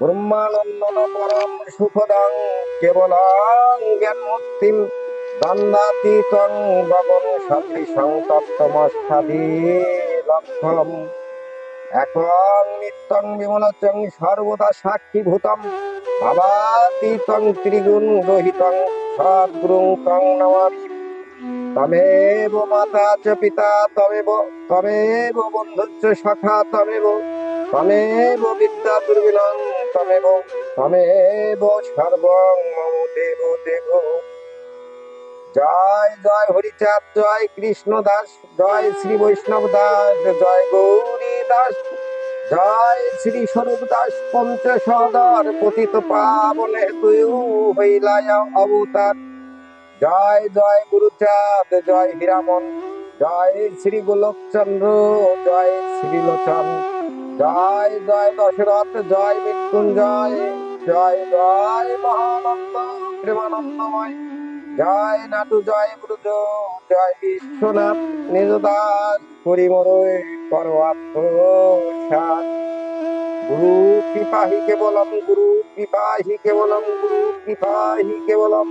ব্রহ্মানন্দন পরম সুখদং কেবলং জ্ঞানমূর্তিম দ্বন্দ্বাতীতং গগন সদৃশং তত্ত্বমস্তাদি লক্ষম একং নিত্যং বিমলচং সর্বদা সাক্ষীভূতম। ভাবাতীতং ত্রিগুণ রহিতং সদ্গুরুং তং নমামি। তমেব মাতা চ পিতা তমেব তমেব বন্ধুচ্চ সখা তমেব তমেব বিদ্যা দুর্বিনং জয় জয় হরিচাঁদ, জয় কৃষ্ণ দাস, জয় শ্রী বৈষ্ণব দাস, জয় গৌরী দাস, জয় শ্রী স্বরূপ দাস, পঞ্চসদর পতিত পাবন হেতু হইলায় অবতার। জয় জয় গুরুচাঁদ, জয় হীরামন জয় শ্রী গোলকচন্দ্র, জয় শ্রী লোচন। জয় জয় দশরথ, জয় মৃত্যুঞ্জয়। জয় জয় মহানন্দ, প্রেমানন্দময়। জয় নাটু, জয় ব্রজ, জয় বিশ্বনাথ নিজদাস পরিমরয় করওয়াত্ম গুরু কৃপাহি কেবলম, গুরু কৃপাহি কেবলম, গুরু কৃপাহি কেবলম।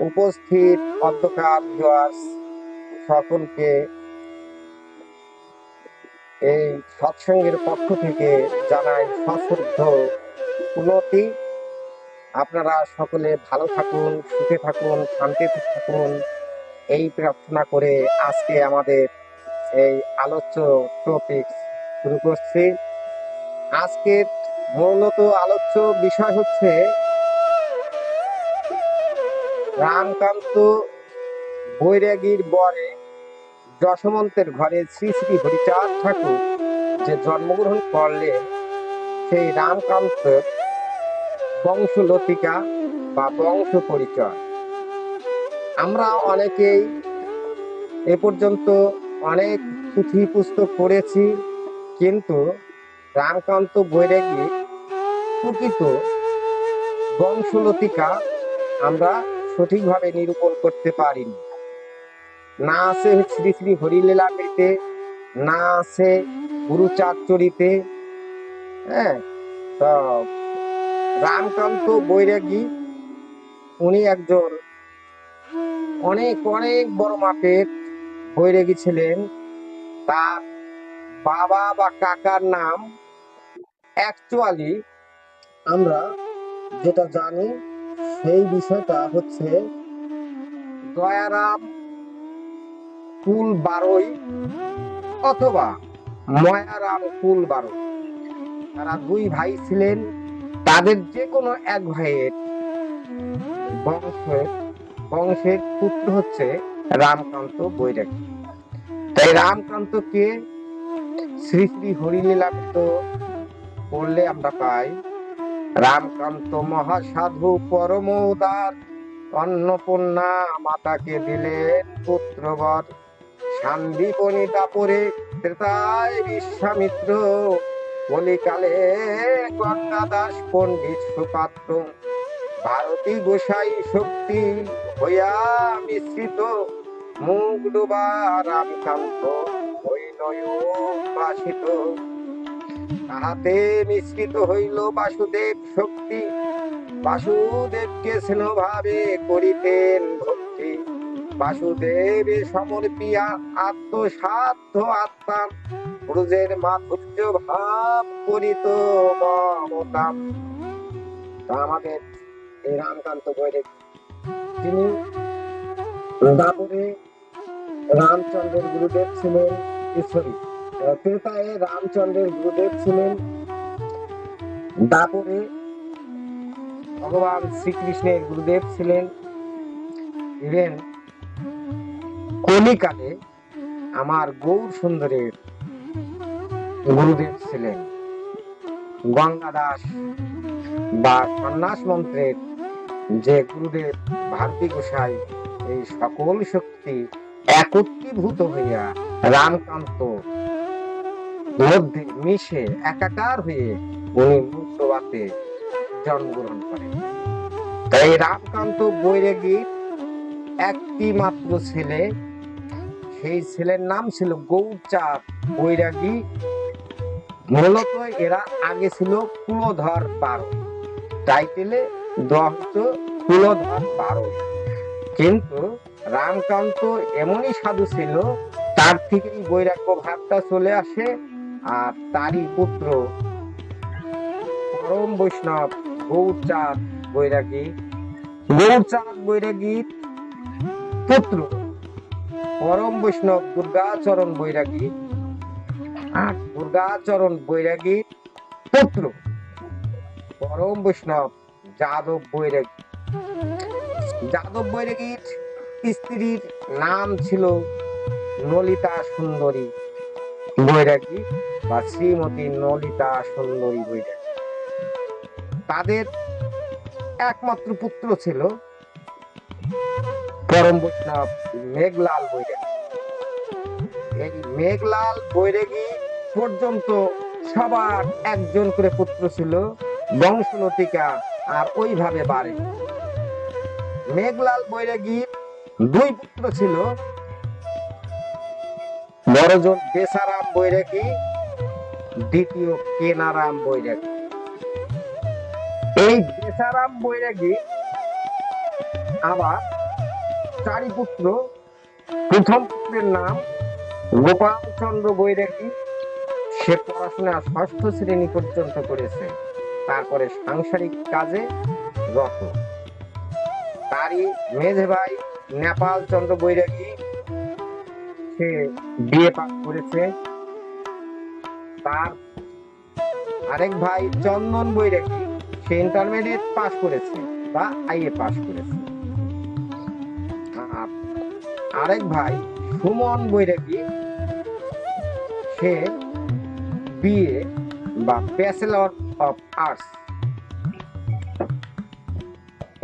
উপস্থিত অধ্যকার ভিউয়ার্স সকলকে এই সৎসঙ্গের পক্ষ থেকে জানাই সশ্রদ্ধ উন্নতি। আপনারা সকলে ভালো থাকুন, সুখে থাকুন, শান্তিতে থাকুন। এই প্রার্থনা করে আজকে আমাদের এই আলোচ্য টপিক শুরু করছি। আজকের মূলত আলোচ্য বিষয় হচ্ছে রামকান্ত বৈরাগীর বরে যশমন্তের ঘরে শ্রী শ্রী হরিচাঁদ ঠাকুর যে জন্মগ্রহণ করলে, সেই রামকান্ত বংশলতিকা বা বংশ পরিচয়। আমরা অনেকেই এ পর্যন্ত অনেক পুঁথি পুস্তক পড়েছি, কিন্তু রামকান্ত বৈরাগী প্রকৃত বংশলতিকা আমরা সঠিকভাবে নিরূপণ করতে পারিনি। না আছে শ্রী শ্রী হরিলীলামৃতে না আছে গুরুচাঁদ চরিতে হ্যাঁ? তো রামকান্ত বৈরাগী, উনি একজন অনেক অনেক বড় মাপের বৈরাগী ছিলেন। তার বাবা বা কাকার নাম অ্যাকচুয়ালি আমরা যেটা জানি সেই বিষয়টা হচ্ছে দয়ারাম কুল বারোই অথবা ময়ারাম কুল বারোই তারা দুই ভাই ছিলেন, তাদের যে কোনো এক ভাইয়ের বংশের বংশের পুত্র হচ্ছে রামকান্ত বৈরাগী। তাই রামকান্তকে শ্রী শ্রী হরিলীলামৃত পড়লে আমরা পাই, রামকান্ত মহাসাধু পরম উদার অন্নপূর্ণা মাতাকে দিলেন পুত্রবর শান্তিপণি দাপরে ত্রেতায় বিশ্বামিত্র কলিকালে গঙ্গাদাস পণ্ডিত সুপাত্র। ভারতী গোসাই শক্তি হইয়া মিশ্রিত, মুখ ডোবা রামকান্ত বাসিত তাহাতে মিশ্রিত হইল বাসুদেব শক্তি। বাসুদেবকে স্নেহভাবে করিতেন বাসুদেব সমর্পিয়া আত্মসাধ্য আত্মা ব্রজের মাধুর্য ভাব করিত মমতাম। তা আমাদের এই রামকান্ত বৈরাগ তিনি তারপরে রামচন্দ্রের গুরুদেব ছিলেন সরি ত্রেতায় রামচন্দ্রের গুরুদেব ছিলেন তারপরে ভগবান শ্রীকৃষ্ণের গুরুদেব ছিলেন। ইভেন কলিকালে আমার গৌর সুন্দরের গুরুদেব ছিলেন। গঙ্গা দাস বা সন্ন্যাস মন্ত্রের যে গুরুদেব ভারতী গোসাই এই সকল শক্তি একত্রীভূত হইয়া রামকান্ত মধ্যে মিশে একাকার হয়ে উনি মুক্তবাতে জন্মগ্রহণ করেন। তাই রামকান্ত বৈরাগী একটি মাত্র ছেলে সেই ছেলের নাম ছিল গৌরচাঁদ বৈরাগী। মূলত এরা আগে ছিল কুলধর বারো। টাইটেলে দেওয়া কুলধর বারো। কিন্তু রামকান্ত এমনই সাধু ছিল, তার থেকেই বৈরাগ্য ভাবটা চলে আসে আর তারই পুত্র পরম বৈষ্ণব গৌরচাঁদ বৈরাগী। গৌরচাঁদ বৈরাগীর পুত্র। পরম বৈষ্ণব দুর্গাচরণ বৈরাগী। আর? দুর্গাচরণ বৈরাগীর পুত্র। পরম বৈষ্ণব যাদব বৈরাগী। যাদব বৈরাগীর স্ত্রীর নাম ছিল নলিতা সুন্দরী বৈরাগী বা শ্রীমতী নলিতা সুন্দরী বৈরাগী। তাদের একমাত্র পুত্র ছিল পরম বৈষ্ণব মেঘলাল বৈরাগী। এই মেঘলাল বৈরাগী পর্যন্ত সবার একজন করে পুত্র ছিল বংশলতিকা আর ওইভাবে বাড়ে মেঘলাল বৈরাগীর দুই পুত্র ছিল। বড়জন বেসারাম বৈরাগী, দ্বিতীয় কেনারাম বৈরাগী। এই বেসারাম বৈরাগী আবার চারি পুত্র প্রথম পুত্রের নাম গোপাল চন্দ্র বৈরাগী। সে পড়াশোনা ষষ্ঠ শ্রেণি পর্যন্ত করেছে। তারপরে সাংসারিক কাজে রত। তারই মেঝে ভাই নেপাল চন্দ্র বৈরাগী সে বিয়ে পাস করেছে। তার আরেক ভাই চন্দন বৈরাগী, সে ইন্টারমিডিয়েট পাস করেছে বা আইএ পাস করেছে। আরেক ভাই, সুমন বৈরাগী, সে বিএ বা ব্যাচেলর অফ আর্টস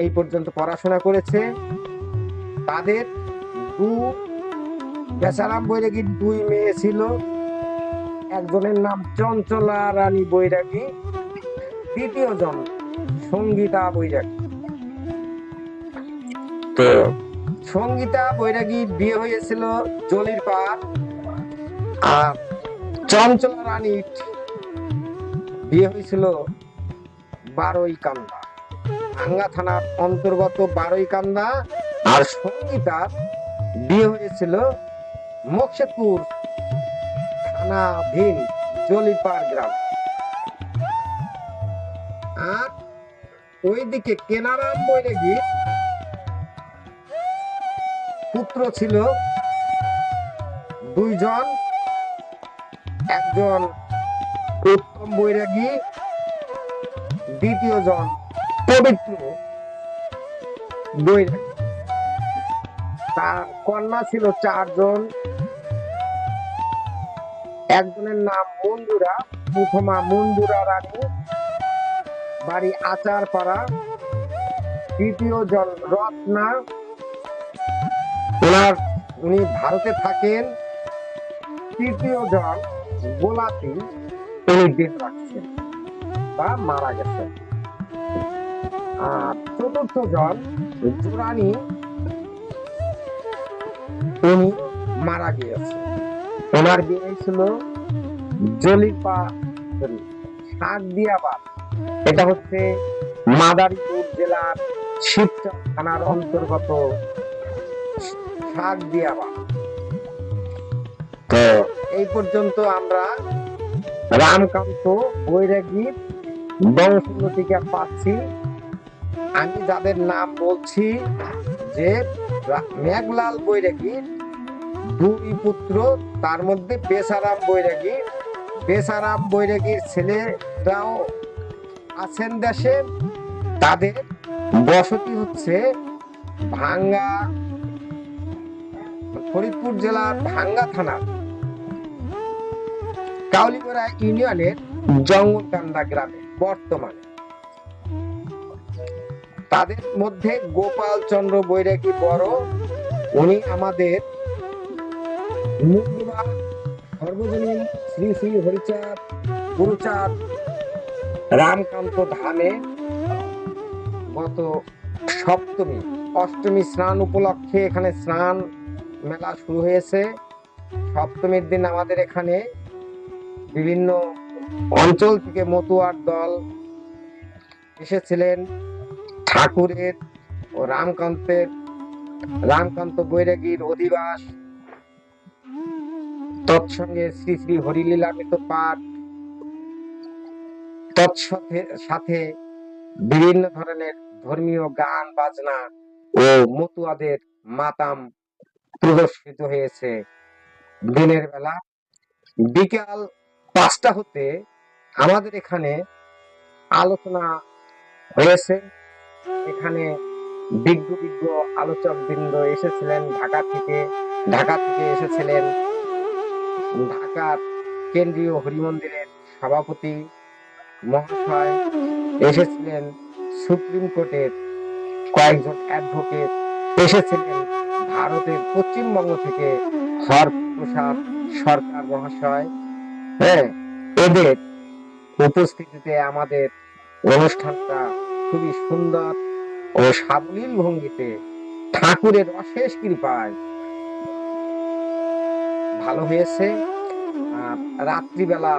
এই পর্যন্ত পড়াশোনা করেছে। তাদের দু বেচারাম বৈরাগীর দুই মেয়ে ছিল। একজনের নাম চঞ্চলা রানী বৈরাগী দ্বিতীয় জন সঙ্গীতা বৈরাগী। সঙ্গীতা বৈরাগীর বিয়ে হয়েছিল জলির পাড় আর চঞ্চলা রানীর বিয়ে হয়েছিল বারোই কান্দা। ভাঙ্গা থানার অন্তর্গত বারোই কান্দা আর সঙ্গীতার বিয়ে হয়েছিল মোকশেদপুর থানাধীন জলিপাড় গ্রাম। আর ওইদিকে কেনারাম বৈরাগী পুত্র ছিল দুইজন। একজন উত্তম বৈরাগী দ্বিতীয় জন পবিত্র বৈরাগী। তার কন্যা ছিল চারজন। একজনের নাম মঞ্জুরা প্রথমা মঞ্জুরা রানী, বাড়ি আচারপাড়া তৃতীয় জন রত্না ওনার, উনি ভারতে থাকেন, তৃতীয় জন গোলাপি উনি দেহ রাখছেন বা মারা গেছেন। আর চতুর্থ জন জোরানি উনি মারা গিয়েছে ওনার বিয়ে ছিল জলিপা শাক দিয়াবাদ এটা হচ্ছে মাদারীপুর জেলার শিবচর থানার অন্তর্গত শাক দিয়াবাদ তো এই পর্যন্ত আমরা রামকান্ত বৈরাগী বংশোন্নতিকা পাচ্ছি। আমি যাদের নাম বলছি যে মেঘলাল বৈরাগী দুই পুত্র তার মধ্যে বেসারাম বৈরাগী। বেসারাম বৈরাগীর ছেলেরাও আছেন দেশে। তাদের বসতি হচ্ছে ভাঙ্গা ফরিদপুর জেলার ভাঙ্গা থানার কাউলিগড়া ইউনিয়নের জঙ্গলকান্দা গ্রামে বর্তমানে। তাদের মধ্যে গোপাল চন্দ্র বৈরাগী বড়, উনি আমাদের সর্বজনীন শ্রী শ্রী হরিচাঁদ, গুরুচাঁদ রামকান্ত ধামে গত সপ্তমী, অষ্টমী স্নান উপলক্ষে এখানে স্নান মেলা শুরু হয়েছে। সপ্তমীর দিন আমাদের এখানে বিভিন্ন অঞ্চল থেকে মতুয়ার দল এসেছিলেন। ঠাকুরের ও রামকান্তের, রামকান্ত বৈরাগীর অধিবাস। তৎসঙ্গে শ্রী শ্রী হরিলীলামিত পাঠ। তৎসাথে, সাথে বিভিন্ন ধরনের ধর্মীয় গান, বাজনা ও মতুয়াদের মাতাম প্রদর্শিত হয়েছে। দিনের বেলা বিকাল পাঁচটা হতে আমাদের এখানে আলোচনা হয়েছে। এখানে বিজ্ঞ বিজ্ঞ আলোচক বৃন্দ এসেছিলেন ঢাকা থেকে ঢাকা থেকে এসেছিলেন ঢাকার কেন্দ্রীয় হরিমন্দিরের সভাপতি মহাশয়, এসেছিলেন সুপ্রিম কোর্টের কয়েকজন অ্যাডভোকেট, এসেছিলেন ভারতের পশ্চিমবঙ্গ থেকে হরপ্রসাদ সরকার মহাশয় হ্যাঁ এদের উপস্থিতিতে আমাদের অনুষ্ঠানটা খুবই সুন্দর ও সাবলীল ভঙ্গিতে ঠাকুরের অশেষ কৃপায় ভালো হয়েছে। আর রাত্রিবেলা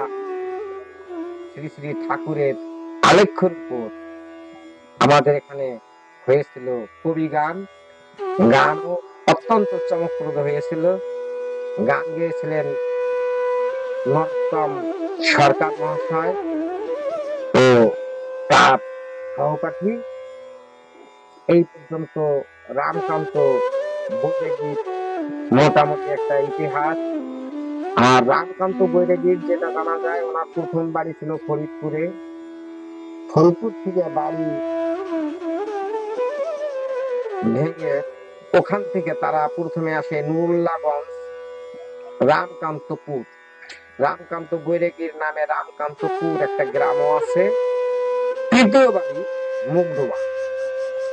শ্রী শ্রী ঠাকুরের আলেখ্যর উপর আমাদের এখানে হয়েছিল কবি গান গানও অত্যন্ত চমকপ্রদ হয়েছিল। গান গেয়েছিলেন নরোত্তম সরকার মহাশয় ও তার সহপাঠী। এই পর্যন্ত রামকান্ত বৈরাগীর মোটামুটি একটা ইতিহাস। আর রামকান্ত বৈরাগীর যেটা জানা যায়, ওনার প্রথম বাড়ি ছিল ফরিদপুরে। ফরিদপুর থেকে বাড়ি ভেঙে ওখান থেকে তারা প্রথমে আসে নুরুল্লাগঞ্জ, রামকান্তপুর। রামকান্ত বৈরাগীর নামে রামকান্তপুর একটা গ্রামও আছে। তৃতীয় বাড়ি মুগডোবা।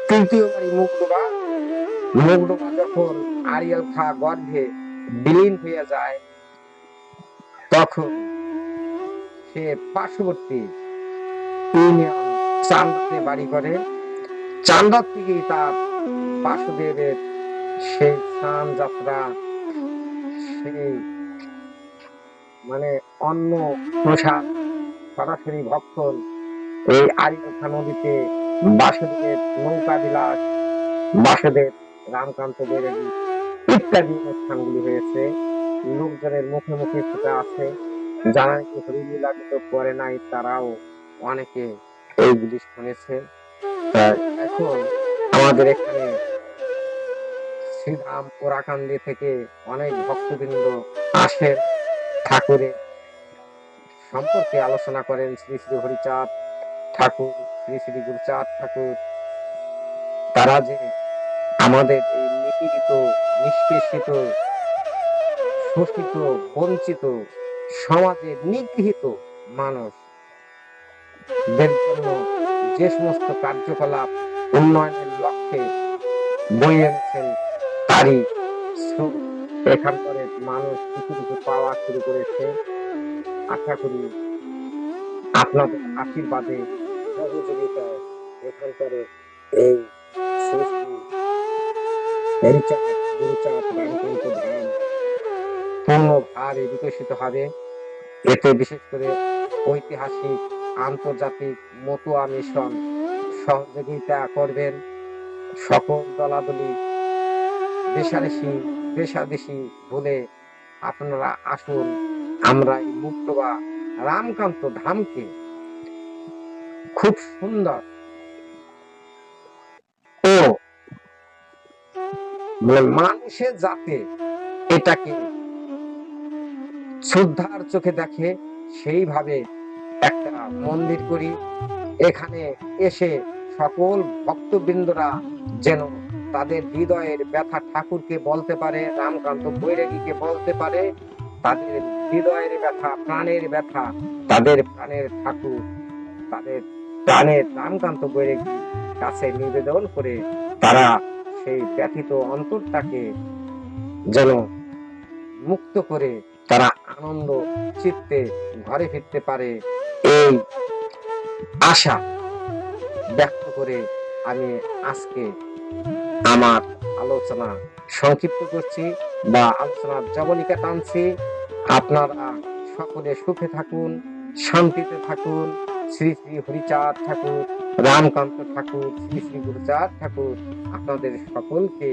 তৃতীয় বাড়ি মুগডোবা। মুগডোবা যখন আরিয়াল খা গর্ভে বিলীন হয়ে যায়, তখন সে পার্শ্ববর্তী ইউনিয়ন চান্দাতে বাড়ি করে। চান্দার থেকেই তার বাসুদেবের সেই স্নান যাত্রা সেই মানে অন্য প্রসাদ, সরাসরি ভক্ষণ, এই আরিমথা নদীতে বাসুদেব নৌকা বিলাস, বাসুদেব রামকান্ত বৈরাগী ইত্যাদি অনুষ্ঠানগুলি হয়েছে। লোকজনের মুখে মুখে সেটা আছে। যারা নাকি হরিলীলামিত করে নাই, তারাও অনেকে এইগুলি শুনেছে। এখন আমাদের এখানে শ্রীধাম ওরাকান্দি থেকে অনেক ভক্তবৃন্দ আসেন, ঠাকুরের সম্পর্কে আলোচনা করেন, শ্রী শ্রী হরিচাঁদ ঠাকুর, শ্রী শ্রী গুরুচাঁদ ঠাকুর। তারা যে আমাদের এই নিপীড়িত, নিষ্পেষিত, শোষিত, বঞ্চিত সমাজে নিগৃহীত মানুষ জন্য যে সমস্ত কার্যকলাপ উন্নয়নের লক্ষ্যে বয়ে এনেছেন স্রোত এখানকার মানুষ কিছু কিছু পাওয়া শুরু করেছে। আশা করি আপনাদের আশীর্বাদে সহযোগিতায় এখানকার এই পূর্ণ ভারে বিকশিত হবে। এতে বিশেষ করে ঐতিহাসিক, আন্তর্জাতিক মতুয়া মিশন সহযোগিতা করবেন। সকল দলাদলি দেশাদেশি দেশাদেশি বলে আপনারা আসুন। আমরা এই মুক্তবা রামকান্ত ধামকে খুব সুন্দর ও মানে মানুষের যাতে এটাকে শ্রদ্ধার চোখে দেখে, সেইভাবে একটা মন্দির করি। এখানে এসে সকল ভক্তবৃন্দরা যেন তাদের হৃদয়ের ব্যথা ঠাকুরকে বলতে পারে, রামকান্ত বৈরাগীকে বলতে পারে, তাদের হৃদয়ের ব্যথা, প্রাণের ব্যথা, তাদের প্রাণের ঠাকুর, তাদের প্রাণের রামকান্ত বৈরাগী কাছে নিবেদন করে তারা সেই ব্যথিত অন্তরটাকে যেন মুক্ত করে তারা আনন্দ চিত্তে ঘরে ফিরতে পারে, এই আশা ব্যক্ত করে আমি আজকে আমার আলোচনা সংক্ষিপ্ত করছি বা আলোচনার জবনিকা টানছি। আপনারা সকলে সুখে থাকুন, শান্তিতে থাকুন, শ্রী শ্রী হরিচাঁদ ঠাকুর, রামকান্ত ঠাকুর, শ্রী শ্রী গুরুচাঁদ ঠাকুর। আপনাদের সকলকে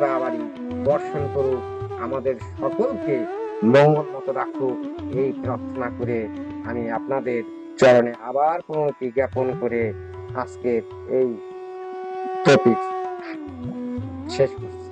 বাড়ি দর্শন করুক আমাদের সকলকে মঙ্গল মতো রাখুক। এই প্রার্থনা করে আমি আপনাদের চরণে আবার প্রণতি জ্ঞাপন করে আজকে এই টপিক শেষ করছি